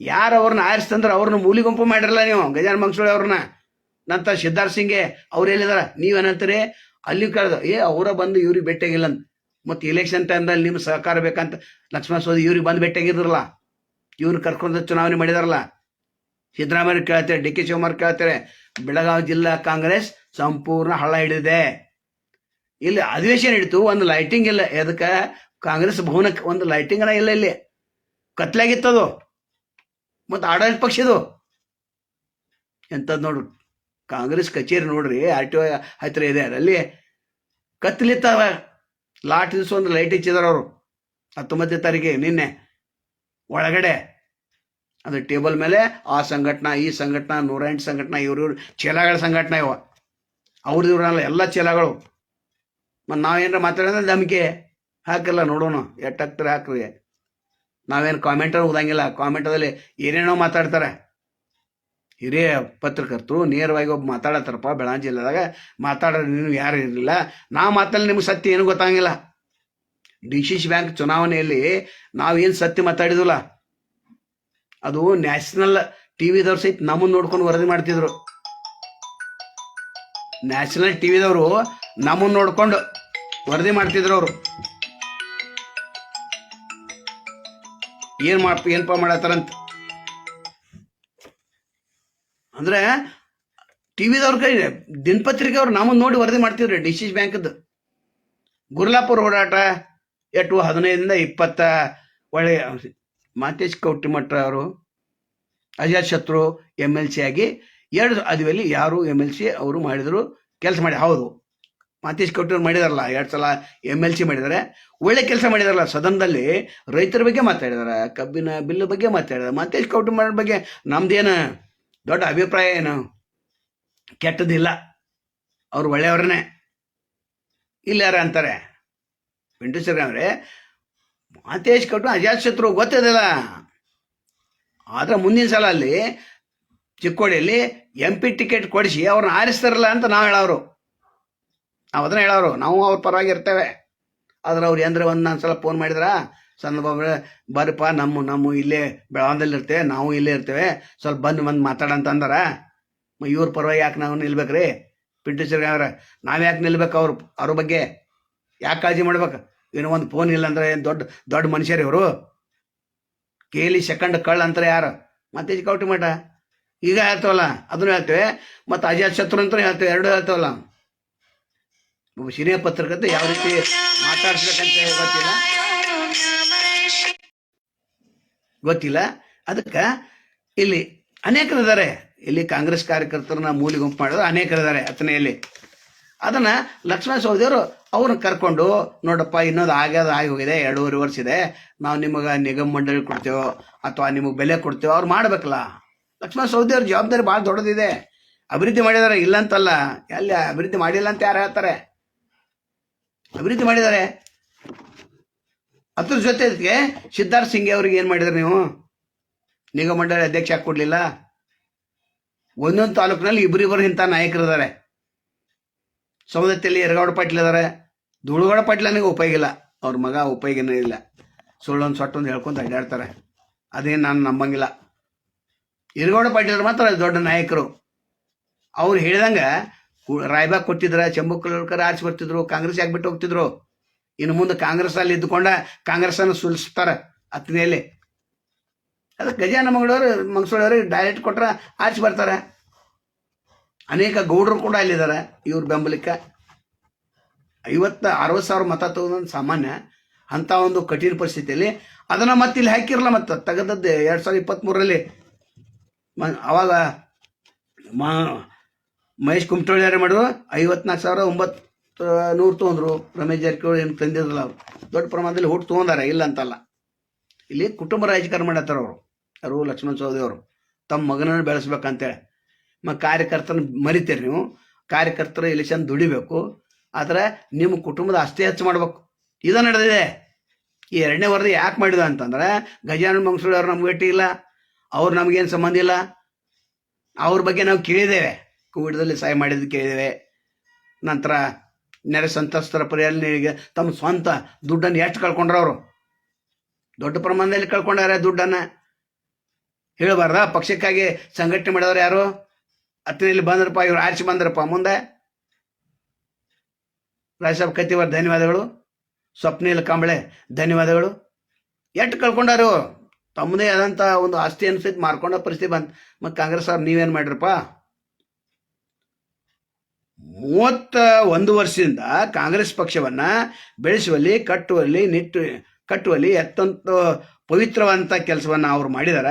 ಯಾರು ಅವ್ರನ್ನ ಆರಿಸ್ತಂದ್ರೆ ಅವ್ರನ್ನ ಮೂಲಿ ಗುಂಪು ಮಾಡಿರಲ್ಲ ನೀವು, ಗಜಾನ ಮಂಗಸೂಳಿ ಅವ್ರನ್ನ. ನಂತರ ಸಿದ್ಧಾರ್ಥ ಸಿಂಗೆ ಅವ್ರು ಎಲ್ಲಿದಾರ? ನೀವೇನಂತೀರಿ ಅಲ್ಲಿ ಕರೆದ, ಏ, ಅವರ ಬಂದು ಇವ್ರಿಗೆ ಭೇಟಿಯಾಗಿಲ್ಲ ಅಂತ. ಮತ್ತೆ ಇಲೆಕ್ಷನ್ ಟೈಮ್ದಲ್ಲಿ ನಿಮ್ಮ ಸಹಕಾರ ಬೇಕಂತ. ಲಕ್ಷ್ಮಣ ಸೋದಿ ಇವ್ರಿಗೆ ಬಂದು ಭೇಟಿಯಾಗಿದ್ರಲ್ಲ ಇವ್ರನ್ನ ಕರ್ಕೊಂಡು ಚುನಾವಣೆ ಮಾಡಿದಾರಲ್ಲ. ಸಿದ್ದರಾಮಯ್ಯ ಕೇಳ್ತಾರೆ, ಡಿ ಕೆ ಶಿವಕುಮಾರ್ ಕೇಳ್ತಾರೆ, ಬೆಳಗಾವಿ ಜಿಲ್ಲಾ ಕಾಂಗ್ರೆಸ್ ಸಂಪೂರ್ಣ ಹಳ್ಳ ಹಿಡಿದಿದೆ. ಇಲ್ಲಿ ಅಧಿವೇಶನ ಹಿಡಿತು ಒಂದು ಲೈಟಿಂಗ್ ಇಲ್ಲ. ಎದಕ್ಕೆ? ಕಾಂಗ್ರೆಸ್ ಭವನಕ್ಕೆ ಒಂದು ಲೈಟಿಂಗ್ ಇಲ್ಲ ಇಲ್ಲಿ. ಕತ್ಲಾಗಿತ್ತದು ಮತ್ತು ಆಡಳಿತ ಪಕ್ಷದು ಎಂಥದ್ದು ನೋಡ್ರಿ ಕಾಂಗ್ರೆಸ್ ಕಚೇರಿ ನೋಡ್ರಿ, ಆರ್ ಟಿ ಒ ಹತ್ತಿರ ಇದೆ. ಅಲ್ಲಿ ಕತ್ಲಿತ್ತವ ಲಾಟ್ ದಿವಸ ಒಂದು ಲೈಟ್ ಹಚ್ಚಿದಾರ ಅವರು. ಹತ್ತೊಂಬತ್ತನೇ ತಾರೀಕಿಗೆ ನಿನ್ನೆ. ಒಳಗಡೆ. ಅದು ಟೇಬಲ್ ಮೇಲೆ ಆ ಸಂಘಟನಾ, ಈ ಸಂಘಟನೆ, ನೂರೆಂಟು ಸಂಘಟನೆ, ಇವ್ರ ಇವ್ರು ಚೀಲಗಳ ಸಂಘಟನಾ ಇವ. ಅವ್ರದ್ದು ಇವ್ರಲ್ಲ, ಎಲ್ಲ ಚೀಲಗಳು. ಮತ್ತು ನಾವೇನಾರ ಮಾತಾಡಿದ್ರೆ ನಮಗೆ ಹಾಕಿಲ್ಲ ನೋಡೋಣ ಎಷ್ಟು ಹಾಕ್ತಾರೆ ಹಾಕ್ರಿ. ನಾವೇನು ಕಾಮೆಂಟರ್ ಓದಂಗಿಲ್ಲ ಕಾಮೆಂಟದಲ್ಲಿ ಏನೇನೋ ಮಾತಾಡ್ತಾರೆ. ಹಿರಿಯ ಪತ್ರಕರ್ತರು ನೇರವಾಗಿ ಒಬ್ಬ ಮಾತಾಡತ್ತಾರಪ್ಪ ಬೆಳಗಾವಿ ಜಿಲ್ಲೆದಾಗ. ಮಾತಾಡೋರು ನೀನು ಯಾರು ಇರಲಿಲ್ಲ. ನಾ ಮಾತಲ್ಲಿ ನಿಮ್ಗೆ ಸತ್ಯ ಏನು ಗೊತ್ತಾಗಿಲ್ಲ. ಡಿ ಸಿ ಸಿ ಬ್ಯಾಂಕ್ ಚುನಾವಣೆಯಲ್ಲಿ ನಾವೇನು ಸತ್ಯ ಮಾತಾಡಿದ್ವಲ್ಲ? ಅದು ನ್ಯಾಷನಲ್ ಟಿವಿದವ್ರು ಸಹಿತ ನಮ್ಮನ್ನ ನೋಡ್ಕೊಂಡು ವರದಿ ಮಾಡ್ತಿದ್ರು. ನ್ಯಾಷನಲ್ ಟಿವಿದವರು ನಮ್ಮನ್ನ ನೋಡ್ಕೊಂಡು ವರದಿ ಮಾಡ್ತಿದ್ರು ಅವರು. ಏನು ಮಾಡ್ ಏನಪ್ಪ ಮಾಡತ್ತಾರಂತ? ಅಂದ್ರೆ ಟಿವಿದವ್ರ ಕೈ ದಿನಪತ್ರಿಕೆ ಅವ್ರು ನಮ್ಮನ್ನ ನೋಡಿ ವರದಿ ಮಾಡ್ತಿದ್ರು ಡಿ ಸಿ ಬ್ಯಾಂಕ್ದು. ಗುರ್ಲಾಪುರ ಓಡಾಟ ಎಷ್ಟು ಹದಿನೈದರಿಂದ ಇಪ್ಪತ್ತ ಒಳ್ಳೆ ಮಾತೇಶ್ ಕೌಟಿಮಠ ಅವರು ಅಜಾತ್ ಶತ್ರು ಎಂ ಎಲ್ ಸಿ ಆಗಿ ಎರಡು ಅದುವಲ್ಲಿ ಯಾರು ಎಂ ಎಲ್ ಸಿ ಅವರು ಮಾಡಿದ್ರು ಕೆಲಸ ಮಾಡಿ, ಹೌದು. ಮಾತೇಶ್ ಕೌಟಿಯವ್ರು ಮಾಡಿದಾರಲ್ಲ, ಎರಡು ಸಲ ಎಂ ಎಲ್ ಸಿ ಮಾಡಿದ್ದಾರೆ ಒಳ್ಳೆ ಕೆಲಸ ಮಾಡಿದಾರಲ್ಲ ಸದನದಲ್ಲಿ, ರೈತರ ಬಗ್ಗೆ ಮಾತಾಡಿದಾರೆ, ಕಬ್ಬಿನ ಬಿಲ್ ಬಗ್ಗೆ ಮಾತಾಡಿದಾರೆ. ಮಾತೇಶ್ ಕೌಟಿಮಠ ಬಗ್ಗೆ ನಮ್ದೇನು ದೊಡ್ಡ ಅಭಿಪ್ರಾಯ ಏನು? ಕೆಟ್ಟದಿಲ್ಲ. ಅವ್ರು ಒಳ್ಳೆಯವ್ರನ್ನೇ. ಇಲ್ಲಾರ ಅಂತಾರೆ? ಪಿಂಟು ಅವರೇ, ಮಾತೇಶ್ ಕಟ್ಟು ಅಜಾತ್ ಶತ್ರು ಗೊತ್ತಿದಲ್ಲ ಆದ್ರೆ ಮುಂದಿನ ಸಲ ಅಲ್ಲಿ ಚಿಕ್ಕೋಡಿಯಲ್ಲಿ ಎಂ ಪಿ ಟಿಕೆಟ್ ಕೊಡಿಸಿ ಅವ್ರನ್ನ ಆರಿಸ್ತಾರಲ್ಲ ಅಂತ ನಾವು ಹೇಳೋರು. ನಾವು ಅದನ್ನ ಹೇಳೋರು. ನಾವು ಅವ್ರ ಪರವಾಗಿ ಇರ್ತೇವೆ. ಆದ್ರೆ ಅವ್ರು ಅಂದ್ರೆ ಒಂದು ಸಲ ಫೋನ್ ಮಾಡಿದ್ರ? ಸಣ್ಣ ಬರಪ್ಪ, ನಮ್ಮ ನಮ್ಮ ಇಲ್ಲೇ ಬೆಳಗಾವದಲ್ಲಿ ಇರ್ತೇವೆ, ನಾವು ಇಲ್ಲೇ ಇರ್ತೇವೆ. ಸ್ವಲ್ಪ ಬಂದು ಬಂದು ಮಾತಾಡಂತ ಅಂದಾರ. ಇವ್ರ ಪರವಾಗಿ ಯಾಕೆ ನಾವು ನಿಲ್ಬೇಕ್ರಿ? ಪಿಂಟು ಅವ್ರ, ನಾವು ಯಾಕೆ ನಿಲ್ಬೇಕು ಅವ್ರ ಅವ್ರ ಬಗ್ಗೆ? ಯಾಕೆ ಕಾಳಜಿ ಮಾಡ್ಬೇಕು? ಏನೋ ಒಂದು ಫೋನ್ ಇಲ್ಲ ಅಂದ್ರೆ ಏನ್ ದೊಡ್ಡ ದೊಡ್ಡ ಮನುಷ್ಯರು ಇವರು? ಕೇಲಿ ಸೆಕೆಂಡ್ ಕಳ್ಳ ಅಂತಾರೆ ಯಾರು? ಮತ್ತೆ ಕೌಟಿ ಮಠ ಈಗ ಹೇಳ್ತೇವಲ್ಲ, ಅದನ್ನು ಹೇಳ್ತೇವೆ. ಮತ್ತು ಅಜಾತ್ ಶತ್ರು ಅಂತ ಹೇಳ್ತೇವೆ, ಎರಡು ಹೇಳ್ತೇವಲ್ಲ. ಒಬ್ಬ ಸಿರಿಯ ಪತ್ರಕರ್ತೆ ಯಾವ ರೀತಿ ಮಾತಾಡ್ಸ್ಬೇಕಂತ ಗೊತ್ತಿಲ್ಲ. ಗೊತ್ತಿಲ್ಲ. ಅದಕ್ಕೆ ಇಲ್ಲಿ ಅನೇಕರಿದ್ದಾರೆ. ಇಲ್ಲಿ ಕಾಂಗ್ರೆಸ್ ಕಾರ್ಯಕರ್ತರನ್ನ ಮೂಲಿ ಗುಂಪು ಮಾಡಿದ್ರು ಅನೇಕರಿದ್ದಾರೆ ಅತನೆಯಲ್ಲಿ ಅದನ್ನ ಲಕ್ಷ್ಮಣ ಸಹೋದರರು ಅವ್ರನ್ನ ಕರ್ಕೊಂಡು, ನೋಡಪ್ಪ, ಇನ್ನೊಂದು ಆಗ್ಯದ, ಆಗಿ ಹೋಗಿದೆ, ಎರಡೂವರೆ ವರ್ಷ ಇದೆ. ನಾವು ನಿಮಗೆ ನಿಗಮ ಮಂಡಳಿ ಕೊಡ್ತೇವೋ, ಅಥವಾ ನಿಮಗೆ ಬೆಲೆ ಕೊಡ್ತೇವೋ, ಅವ್ರು ಮಾಡ್ಬೇಕಲ್ಲ. ಲಕ್ಷ್ಮಣ ಸೌದಿಯವ್ರ ಜವಾಬ್ದಾರಿ ಭಾಳ ದೊಡ್ಡದಿದೆ. ಅಭಿವೃದ್ಧಿ ಮಾಡಿದ್ದಾರೆ ಇಲ್ಲ ಅಂತಲ್ಲ ಎಲ್ಲಿ ಅಭಿವೃದ್ಧಿ ಮಾಡಿಲ್ಲ ಅಂತ ಯಾರು ಹೇಳ್ತಾರೆ? ಅಭಿವೃದ್ಧಿ ಮಾಡಿದ್ದಾರೆ ಅದ್ರ ಜೊತೆಗೆ ಸಿದ್ಧಾರ್ಥ ಸಿಂಗ್ ಅವ್ರಿಗೆ ಏನು ಮಾಡಿದ್ರಿ ನೀವು? ನಿಗಮ ಮಂಡಳಿ ಅಧ್ಯಕ್ಷ ಯಾಕೆ ಕೊಡ್ಲಿಲ್ಲ? ಒಂದೊಂದು ತಾಲೂಕಿನಲ್ಲಿ ಇಬ್ಬರಿಬ್ಬರು ಇಂಥ ನಾಯಕರಿದ್ದಾರೆ ಸೌದತ್ತಿಯಲ್ಲಿ ಎರಗೌಡ ಪಾಟೀಲ್ ಇದಾರೆ. ಧೂಳುಗೌಡ ಪಾಟೀಲನಿಗೆ ಉಪಯೋಗ ಇಲ್ಲ. ಅವ್ರ ಮಗ ಉಪಯೋಗನೇ ಇಲ್ಲ. ಸುಳ್ಳೊಂದು ಸೊಟ್ಟೊಂದು ಹೇಳ್ಕೊಂತ ಅಡ್ಡಾಡ್ತಾರೆ. ಅದೇನು ನಾನು ನಂಬಂಗಿಲ್ಲ. ಇರುಗೌಡ ಪಾಟೀಲ್ ಮಾತ್ರ ದೊಡ್ಡ ನಾಯಕರು. ಅವ್ರು ಹೇಳಿದಂಗೆ ರಾಯ್ಬಾಗ್ ಕೊಟ್ಟಿದ್ರ ಚಂಬುಕಲ್ಕರ್ ಆಚೆ ಬರ್ತಿದ್ರು, ಕಾಂಗ್ರೆಸ್ ಯಾಕೆ ಬಿಟ್ಟು ಹೋಗ್ತಿದ್ರು? ಇನ್ನು ಮುಂದೆ ಕಾಂಗ್ರೆಸ್ ಅಲ್ಲಿ ಇದ್ದುಕೊಂಡ ಕಾಂಗ್ರೆಸ್ ಅನ್ನು ಸುಲಿಸ್ತಾರ ಹತ್ತನೆಯಲ್ಲಿ ಅದಕ್ಕೆ ಗಜಾನ ಮಂಗಳೂರು ಮಂಗಸೂಳವ್ರಿಗೆ ಡೈರೆಕ್ಟ್ ಕೊಟ್ರ ಆಚೆ ಬರ್ತಾರೆ. ಅನೇಕ ಗೌಡರು ಕೂಡ ಅಲ್ಲಿದ್ದಾರೆ ಇವ್ರ ಬೆಂಬಲಿಕ್ಕೆ. ಐವತ್ತು, ಅರವತ್ತು ಸಾವಿರ ಮತ ತಗೊಂಡ್ ಸಾಮಾನ್ಯ ಅಂತ ಒಂದು ಕಠಿಣ ಪರಿಸ್ಥಿತಿಯಲ್ಲಿ ಅದನ್ನ ಮತ್ತೆ ಇಲ್ಲಿ ಹಾಕಿರಲ್ಲ ಮತ್ತೆ, ತೆಗೆದದ್ದು ಎರಡ್ ಸಾವಿರದ ಇಪ್ಪತ್ತ್ಮೂರರಲ್ಲಿ ಮ- ಅವಾಗ ಮಾ, ಮಹೇಶ್ ಕುಮಟಳ್ಳಿ ಮಾಡಿದ್ರು? ಐವತ್ನಾಲ್ಕು ಸಾವಿರ ಒಂಬತ್ತು ನೂರು ತೊಗೊಂಡ್ರು. ರಮೇಶ್ ಜಾರಕಿಹೊಳಿ ಏನು ತಂದಿರಲ್ಲ ಅವ್ರು. ದೊಡ್ಡ ಪ್ರಮಾಣದಲ್ಲಿ ಹುಟ್ಟು ತೊಗೊಂಡಾರ, ಇಲ್ಲ ಅಂತಲ್ಲ. ಇಲ್ಲಿ ಕುಟುಂಬ ರಾಜಕಾರಣ ಮಾಡತ್ತಾರ ಅವರು. ಅವರು ಲಕ್ಷ್ಮಣ ಚೌಧರಿ ಅವರು. ತಮ್ಮ ಮಗನನ್ನು ಬೆಳೆಸ್ಬೇಕಂತೇಳಿ. ಮ, ಕಾರ್ಯಕರ್ತನ ಮರಿತೀರಿ ನೀವು. ಕಾರ್ಯಕರ್ತರು ಎಲೆಕ್ಷನ್ ದುಡಿಬೇಕು. ಆದ್ರೆ ನಿಮ್ಮ ಕುಟುಂಬದ ಅಷ್ಟೇ ಹೆಚ್ಚು ಮಾಡ್ಬೇಕು. ಇದು ನಡೆದಿದೆ. ಈ ಎರಡನೇ ವರದಿ ಯಾಕೆ ಮಾಡಿದ ಅಂತಂದ್ರೆ, ಗಜಾನನ ಮಂಗಸೂಳಿ ಅವ್ರು ನಮ್ಗೆ ಭೇಟಿ ಇಲ್ಲ, ಅವ್ರು ನಮಗೇನು ಸಂಬಂಧ ಇಲ್ಲ. ಅವ್ರ ಬಗ್ಗೆ ನಾವು ಕೇಳಿದ್ದೇವೆ. ಕೋವಿಡ್ದಲ್ಲಿ ಸಹಾಯ ಮಾಡಿದ್ದು ಕೇಳಿದ್ದೇವೆ. ನಂತರ ನೆರೆ ಸಂತ್ರಸ್ತರ ಪರಿಹಾರ ತಮ್ಮ ಸ್ವಂತ ದುಡ್ಡನ್ನು ಎಷ್ಟು ಕಳ್ಕೊಂಡ್ರು ಅವರು? ದೊಡ್ಡ ಪ್ರಮಾಣದಲ್ಲಿ ಕಳ್ಕೊಂಡಾರೆ ದುಡ್ಡನ್ನು. ಹೇಳಬಾರ್ದ? ಪಕ್ಷಕ್ಕಾಗಿ ಸಂಘಟನೆ ಮಾಡಿದವರು ಯಾರು? ಹತ್ತಿನಲ್ಲಿ ಬಂದ್ರಪ್ಪ, ಇವ್ರು ಆರಿಸಿ ಬಂದ್ರಪ್ಪ ಮುಂದೆ. ರಾಜಸಾಬ್ ಕತ್ತಿವರ್ ಧನ್ಯವಾದಗಳು. ಸ್ವಪ್ನಿಲ್ ಕಾಂಬಳೆ, ಧನ್ಯವಾದಗಳು. ಎಷ್ಟು ಕಳ್ಕೊಂಡಾರು? ತಮ್ಮದೇ ಆದಂಥ ಒಂದು ಆಸ್ತಿ ಸಹಿತ ಮಾರ್ಕೊಂಡ ಪರಿಸ್ಥಿತಿ ಬಂತು. ಮತ್ತು ಕಾಂಗ್ರೆಸ್ ಸರ್ ನೀವೇನು ಮಾಡ್ರಪ್ಪ ಮೂವತ್ತ ಒಂದು ವರ್ಷದಿಂದ ಕಾಂಗ್ರೆಸ್ ಪಕ್ಷವನ್ನ ಬೆಳೆಸುವಲ್ಲಿ, ಕಟ್ಟುವಲ್ಲಿ, ನಿಟ್ಟು, ಕಟ್ಟುವಲ್ಲಿ ಅತ್ಯಂತ ಪವಿತ್ರವಂತ ಕೆಲಸವನ್ನ ಅವ್ರು ಮಾಡಿದಾರ.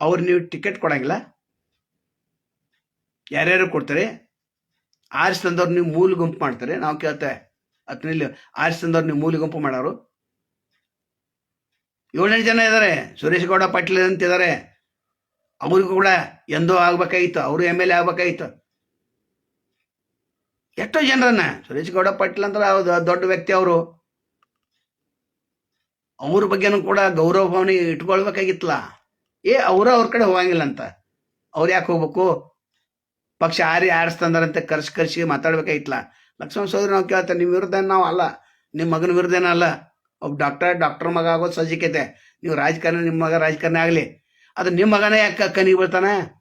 ಅವ್ರು ನೀವು ಟಿಕೆಟ್ ಕೊಡಂಗಿಲ್ಲ. ಯಾರ್ಯಾರು ಕೊಡ್ತಾರೆ? ಆರಿಸ್ತಂದವ್ರು ನೀವು ಮೂಲ ಗುಂಪು ಮಾಡ್ತಾರೆ. ನಾವು ಕೇಳ್ತೇವೆ. ಅತ್ನಲ್ಲಿ ಆರಿಸಿದವ್ರು ನೀವು ಮೂಲಿ ಗುಂಪು ಮಾಡೋರು. ಏಳೆಂಟು ಜನ ಇದ್ದಾರೆ ಸುರೇಶ್ ಗೌಡ, ಪಾಟೀಲ್ ಅಂತ ಇದ್ದಾರೆ ಅವ್ರಿಗೂ ಕೂಡ ಎಂದೋ ಆಗ್ಬೇಕಾಗಿತ್ತು, ಅವರು ಎಂ ಎಲ್ ಎ ಆಗ್ಬೇಕಾಗಿತ್ತು. ಎಷ್ಟೋ ಜನರನ್ನ, ಸುರೇಶ್ ಗೌಡ, ಪಾಟೀಲ್ ಅಂದ್ರೆ ದೊಡ್ಡ ವ್ಯಕ್ತಿ ಅವರು. ಅವ್ರ ಬಗ್ಗೆನೂ ಕೂಡ ಗೌರವ ಭಾವನೆ ಇಟ್ಕೊಳ್ಬೇಕಾಗಿತ್ತಲ್ಲ. ಏ, ಅವರ ಅವ್ರ ಕಡೆ ಹೋಗಂಗಿಲ್ಲ ಅಂತ. ಅವ್ರು ಯಾಕೆ ಹೋಗ್ಬೇಕು? ಪಕ್ಷ ಆರಿ ಆರಿಸ್ತಂದಾರಂತ ಕರ್ಸಿ ಕರ್ಸಿ ಮಾತಾಡ್ಬೇಕಾಗಿತ್ತಲ್ಲ. ಲಕ್ಷ್ಮಣ ಸೋದರಿ ನಾವು ಕೇಳ್ತೇವೆ ನಿಮ್ಮ ವಿರುದ್ಧ ನಾವು ಅಲ್ಲ ನಿಮ್ಮ ಮಗನ ವಿರುದ್ಧ ಅಲ್ಲ. ಒಬ್ಬ ಡಾಕ್ಟರ್ ಡಾಕ್ಟರ್ ಮಗ ಆಗೋದು ಸಜ್ಜಿಕೈತೆ. ನೀವು ರಾಜಕಾರಣಿ ನಿಮ್ಮ ಮಗ ರಾಜಕಾರಣಿ ಆಗಲಿ. ಅದು ನಿಮ್ಮ ಮಗನೇ ಯಾಕೆ ಕನಿಗೆ ಬೀಳ್ತಾನೆ?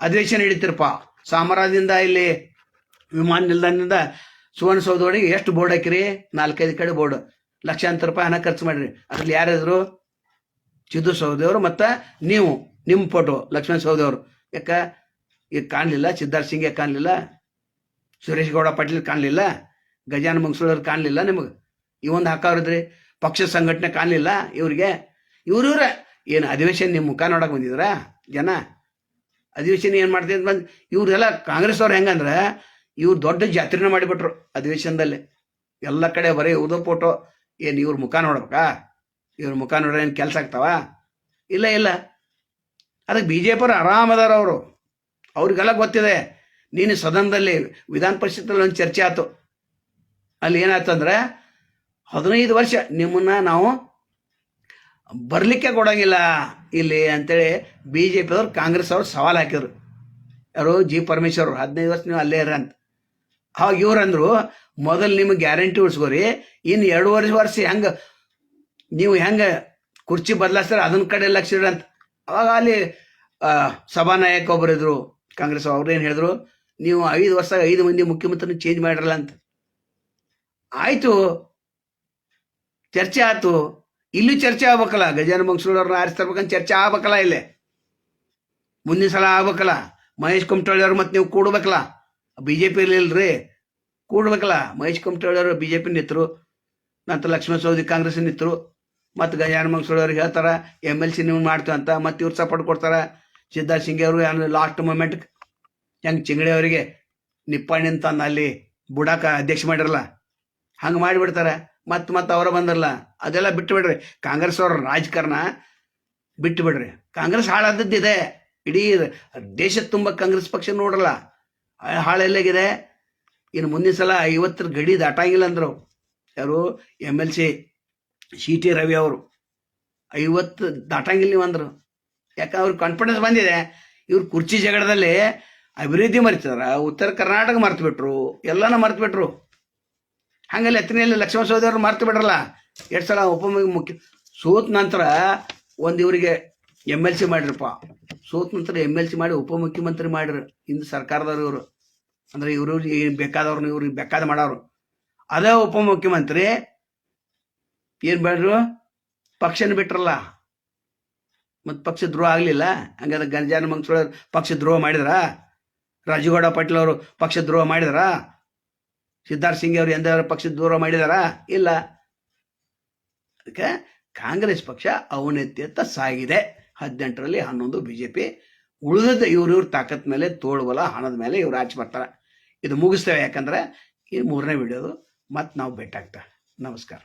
ಅಧಿವೇಶನ ಹಿಡಿತಿರಪ್ಪ. ಸಾಮರಾಜದಿಂದ ಇಲ್ಲಿ, ವಿಮಾನ ನಿಲ್ದಾಣದಿಂದ ಸುವರ್ಣಸೌಧದೊಳಗೆ ಎಷ್ಟು ಬೋರ್ಡ್ ಹಾಕಿರಿ? ನಾಲ್ಕೈದು ಕಡೆ ಬೋರ್ಡ್. ಲಕ್ಷಾಂತರ ರೂಪಾಯಿ ಹಣ ಖರ್ಚು ಮಾಡಿರಿ. ಅದ್ರಲ್ಲಿ ಯಾರಿದ್ರು? ಚಿದ್ದು ಸೌದಿಯವರು ಮತ್ತು ನೀವು ನಿಮ್ಮ ಫೋಟೋ ಲಕ್ಷ್ಮಣ ಸೌದಿಯವರು. ಯಾಕ? ಈಗ ಕಾಣಲಿಲ್ಲ, ಸಿದ್ಧಾರ್ಥ ಕಾಣಲಿಲ್ಲ. ಸುರೇಶ್ ಗೌಡ ಪಾಟೀಲ್ ಕಾಣಲಿಲ್ಲ ಗಜಾನ ಮಂಗ್ಸೂಳವ್ರು ಕಾಣಲಿಲ್ಲ ನಿಮಗೆ? ಇವೊಂದು ಹಾಕವ್ರಿದ್ರಿ ಪಕ್ಷ ಸಂಘಟನೆ ಕಾಣಲಿಲ್ಲ ಇವ್ರಿಗೆ? ಇವ್ರಿವ್ರ ಏನು ಅಧಿವೇಶನ ನಿಮ್ಮ ಮುಖ ನೋಡಕ್ಕೆ ಬಂದಿದ್ರ ಜನ? ಅಧಿವೇಶನ ಏನು ಮಾಡ್ತೀನಿ ಬಂದು ಇವ್ರೆಲ್ಲ ಕಾಂಗ್ರೆಸ್ ಅವ್ರು ಹೆಂಗಂದ್ರೆ ಇವ್ರು ದೊಡ್ಡ ಜಾತ್ರೆನ ಮಾಡಿಬಿಟ್ರು ಅಧಿವೇಶನದಲ್ಲಿ. ಎಲ್ಲ ಕಡೆ ಬರೀ ಇವ್ರದ್ದು ಫೋಟೋ ಏನು ಇವ್ರ ಮುಖ ನೋಡ್ಬೇಕಾ? ಇವ್ರ ಮುಖ ನೋಡ್ರೆ ಏನು ಕೆಲಸ ಆಗ್ತಾವ? ಇಲ್ಲ ಇಲ್ಲ. ಅದಕ್ಕೆ ಬಿ ಜೆ ಪಿಯವ್ರು ಆರಾಮದಾರ ಅವರು. ಅವ್ರಿಗೆಲ್ಲ ಗೊತ್ತಿದೆ. ನೀನು ಸದನದಲ್ಲಿ ವಿಧಾನ ಪರಿಷತ್ತಲ್ಲಿ ಒಂದು ಚರ್ಚೆ ಆಯ್ತು. ಅಲ್ಲಿ ಏನಾಯ್ತಂದ್ರೆ ಹದಿನೈದು ವರ್ಷ ನಿಮ್ಮನ್ನ ನಾವು ಬರಲಿಕ್ಕೆ ಕೊಡೋಂಗಿಲ್ಲ ಇಲ್ಲಿ ಅಂತೇಳಿ ಬಿ ಜೆ ಪಿಯವ್ರು ಕಾಂಗ್ರೆಸ್ ಅವ್ರು ಸವಾಲು ಹಾಕಿದ್ರು. ಯಾರು ಜಿ ಪರಮೇಶ್ವರ್ ಹದಿನೈದು ವರ್ಷ ನೀವು ಅಲ್ಲೇ ಇರ ಅಂತ. ಅವಾಗ ಇವ್ರಂದ್ರು ಮೊದಲು ನಿಮಗೆ ಗ್ಯಾರಂಟಿ ಉಳಿಸ್ಕೋರಿ, ಇನ್ನು ಎರಡೂವರೆ ವರ್ಷ ಹೆಂಗೆ, ನೀವು ಹೆಂಗೆ ಕುರ್ಚಿ ಬದಲಾಯಿಸ್ತಾರೆ ಅದನ್ನ ಕಡೆ ಲಕ್ಷ ಅಂತ. ಅವಾಗ ಅಲ್ಲಿ ಸಭಾನಾಯಕ ಒಬ್ಬರಿದ್ರು ಕಾಂಗ್ರೆಸ್ ಅವ್ರು ಏನು ಹೇಳಿದ್ರು ನೀವು ಐದು ವರ್ಷ ಐದು ಮಂದಿ ಮುಖ್ಯಮಂತ್ರಿ ಚೇಂಜ್ ಮಾಡಿರಲ್ಲ ಅಂತ. ಆಯಿತು, ಚರ್ಚೆ ಆಯ್ತು. ಇಲ್ಲೂ ಚರ್ಚೆ ಆಗ್ಬೇಕಲ್ಲ ಗಜಾನ ಮಂಗಸೂರವ್ರನ್ನ ಆರಿಸ್ತಿರ್ಬೇಕಂತ ಚರ್ಚೆ ಆಗ್ಬೇಕಲ್ಲ ಇಲ್ಲೇ. ಮುಂದಿನ ಸಲ ಆಗ್ಬೇಕಲ್ಲ, ಮಹೇಶ್ ಕುಮಟಳ್ಳಿಯವ್ರು ಮತ್ತೆ ನೀವು ಕೂಡ್ಬೇಕಲ್ಲ. ಬಿ ಜೆ ಪಿ ಇಲ್ರಿ ಕೂಡ್ಬೇಕಲ್ಲ. ಮಹೇಶ್ ಕುಮಟಳ್ಳಿಯವರು ಬಿ ಜೆ ಪಿ ನಿಂತರು ನಂತರ ಲಕ್ಷ್ಮಣ ಸೌದಿ ಕಾಂಗ್ರೆಸ್ ನಿಂತರು, ಮತ್ತು ಗಜಾನ ಮಂಗಸೂರವ್ರಿಗೆ ಹೇಳ್ತಾರೆ, ಎಂ ಎಲ್ ಸಿ ನೀವು ಮಾಡ್ತೀವಿ ಅಂತ, ಮತ್ತೆ ಇವ್ರು ಸಪೋರ್ಟ್ ಕೊಡ್ತಾರೆ. ಸಿದ್ಧಾರ್ಥ ಸಿಂಗ್ ಅವರು ಲಾಸ್ಟ್ ಮೂಮೆಂಟ್ ಹೆಂಗೆ ಚಿಂಗಡಿ ಅವರಿಗೆ ನಿಪ್ಪಾಣಿ ಅಂತ ಅಂದ್ ಅಲ್ಲಿ ಬುಡಾಕ ಅಧ್ಯಕ್ಷ ಮಾಡಿರಲ್ಲ, ಹಂಗೆ ಮಾಡಿಬಿಡ್ತಾರೆ. ಮತ್ತೆ ಮತ್ತೆ ಅವರ ಬಂದಿರಲ್ಲ, ಅದೆಲ್ಲ ಬಿಟ್ಟು ಬಿಡ್ರಿ ಕಾಂಗ್ರೆಸ್ ಅವ್ರ ರಾಜಕಾರಣ ಬಿಟ್ಟು ಬಿಡ್ರಿ ಕಾಂಗ್ರೆಸ್ ಹಾಳಾದದ್ದಿದೆ. ಇಡೀ ದೇಶದ ತುಂಬ ಕಾಂಗ್ರೆಸ್ ಪಕ್ಷ ನೋಡ್ರಲ್ಲ ಹಾಳೆಲ್ಲಾಗಿದೆ ಇನ್ನು ಮುಂದಿನ ಸಲ ಐವತ್ತರ ಗಡಿ ದಾಟಂಗಿಲ್ಲ ಅಂದರು. ಯಾರು? M L C C T Ravi ಅವರು. ಐವತ್ತು ದಾಟಂಗಿಲ್ಲ ನೀವು ಅಂದರು. ಯಾಕಂದ್ರೆ ಅವ್ರಿಗೆ ಕಾನ್ಫಿಡೆನ್ಸ್ ಬಂದಿದೆ. ಇವ್ರು ಕುರ್ಚಿ ಜಗಳದಲ್ಲಿ ಅಭಿವೃದ್ಧಿ ಮರಿತಾರ ಉತ್ತರ ಕರ್ನಾಟಕ ಮರ್ತು ಬಿಟ್ರು ಎಲ್ಲಾನ ಮರ್ತು ಬಿಟ್ರು ಹಂಗಲ್ಲಿ ಎತ್ತನೆಯಲ್ಲಿ ಲಕ್ಷ್ಮಣ ಸೋದರರು ಮರ್ತು ಬಿಡ್ರಲ್ಲ ಎರಡು ಸಲ ಉಪ ಮುಖ್ಯ ಸೋತ್ ನಂತರ ಒಂದು ಇವರಿಗೆ ಎಂ ಎಲ್ ಸಿ ಮಾಡಿರಪ್ಪ. ಸೋತ್ ನಂತರ ಎಂ ಎಲ್ ಸಿ ಮಾಡಿ ಉಪಮುಖ್ಯಮಂತ್ರಿ ಮಾಡಿರು, ಹಿಂದೆ ಸರ್ಕಾರದವ್ರು ಇವರು. ಅಂದ್ರೆ ಇವರು ಬೇಕಾದವ್ರನ್ನ ಇವ್ರಿಗೆ ಬೇಕಾದ ಮಾಡೋರು. ಅದೇ ಉಪಮುಖ್ಯಮಂತ್ರಿ ಏನು ಬೇಡ್ರು ಪಕ್ಷನ ಬಿಟ್ರಲ್ಲ. ಮತ್ತು ಪಕ್ಷ ದ್ರೋಹ ಆಗಲಿಲ್ಲ ಹಂಗಾದ್ರೆ ಗಂಜಾನ ಮಂಗ್ಸೋಳ ಪಕ್ಷ ದ್ರೋಹ ಮಾಡಿದ್ರ? ರಾಜುಗೌಡ ಪಾಟೀಲ್ ಅವರು ಪಕ್ಷ ದ್ರೋಹ ಮಾಡಿದಾರ? ಸಿದ್ಧಾರ್ಥ ಸಿಂಗ್ ಅವರು ಎಂದಾದ್ರು ಪಕ್ಷ ದ್ರೋಹ ಮಾಡಿದಾರ? ಇಲ್ಲ. ಅದಕ್ಕೆ ಕಾಂಗ್ರೆಸ್ ಪಕ್ಷ ಅವನತ್ಯತ್ತ ಸಾಗಿದೆ. ಹದಿನೆಂಟರಲ್ಲಿ ಹನ್ನೊಂದು ಬಿಜೆಪಿ ಉಳಿದ ಇವ್ರ ಇವ್ರ ತಾಕತ್ ಮೇಲೆ ತೋಳುವಲ್ಲ ಹಣದ ಮೇಲೆ ಇವ್ರು ಆಚೆ ಬರ್ತಾರೆ. ಇದು ಮುಗಿಸ್ತೇವೆ ಯಾಕಂದ್ರೆ ಈ ಮೂರನೇ ವಿಡಿಯೋದು ಮತ್ತೆ ನಾವು ಭೇಟಿ ಆಗ್ತಾ ನಮಸ್ಕಾರ.